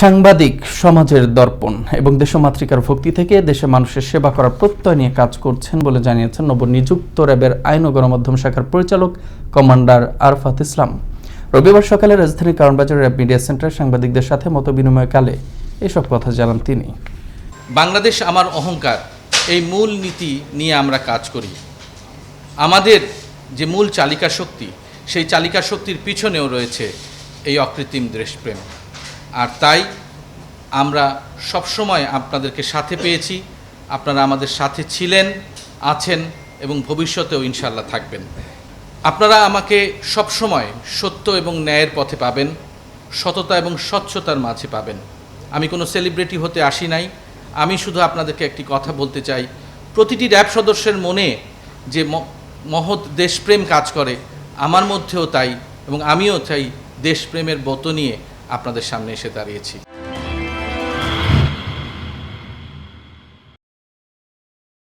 সাংবাদিক সমাজের দর্পণ এবং দেশমাতৃকার ভক্তি থেকে দেশে মানুষের সেবা করার প্রত্যয় নিয়ে কাজ করছেন বলে জানিয়েছেন নবনিযুক্ত র্যাবের আইন ও গণমাধ্যম শাখার পরিচালক কমান্ডার আরফাত ইসলাম। রবিবার সকালে রাজধানীর কারণবাজার র্যাব মিডিয়া সেন্টার সাংবাদিকদের সাথে মত বিনিময়কালে এসব কথা জানান তিনি। বাংলাদেশ আমার অহংকার, এই মূল নীতি নিয়ে আমরা কাজ করি। আমাদের যে মূল চালিকা শক্তি, সেই চালিকা শক্তির পিছনেও রয়েছে এই অকৃত্রিম দেশপ্রেম। আর তাই আমরা সবসময় আপনাদেরকে সাথে পেয়েছি। আপনারা আমাদের সাথে ছিলেন, আছেন এবং ভবিষ্যতেও ইনশাল্লাহ থাকবেন। আপনারা আমাকে সবসময় সত্য এবং ন্যায়ের পথে পাবেন, সততা এবং স্বচ্ছতার মাঝে পাবেন। আমি কোনো সেলিব্রিটি হতে আসি নাই। আমি শুধু আপনাদেরকে একটি কথা বলতে চাই। প্রতিটি র্যাব সদস্যের মনে যে মহৎ দেশপ্রেম কাজ করে, আমার মধ্যেও তাই এবং আমিও চাই দেশপ্রেমের ব্রত নিয়ে আপনাদের সামনে এসে দাঁড়িয়েছি।